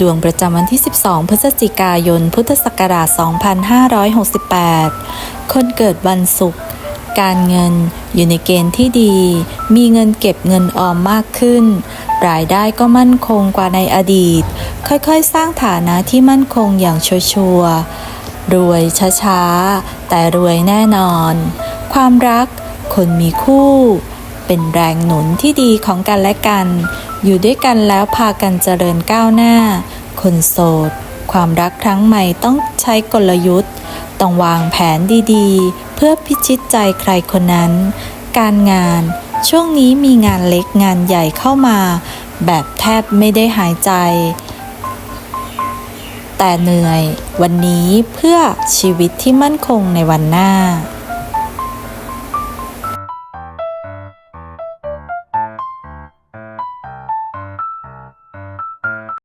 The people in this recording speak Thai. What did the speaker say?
ดวงประจำวันที่ 12 พฤศจิกายน พุทธศักราช 2568 คนเกิดวันศุกร์ การเงินอยู่ในเกณฑ์ที่ดี มีเงินเก็บเงินออมมากขึ้น รายได้ก็มั่นคงกว่าในอดีต ค่อยๆ สร้างฐานะที่มั่นคงอย่างชัวร์ๆรวยช้าๆ แต่รวยแน่นอน ความรัก คนมีคู่ เป็นแรงหนุนที่ดีของกันและกัน อยู่ด้วยกันแล้วพากันเจริญก้าวหน้า คนโสด ความรักครั้งใหม่ต้องใช้กลยุทธ์ ต้องวางแผนดีๆ เพื่อพิชิตใจใครคนนั้น การงาน ช่วงนี้มีงานเล็กงานใหญ่เข้ามา แบบแทบไม่ได้หายใจ แต่เหนื่อย วันนี้เพื่อชีวิตที่มั่นคงในวันหน้า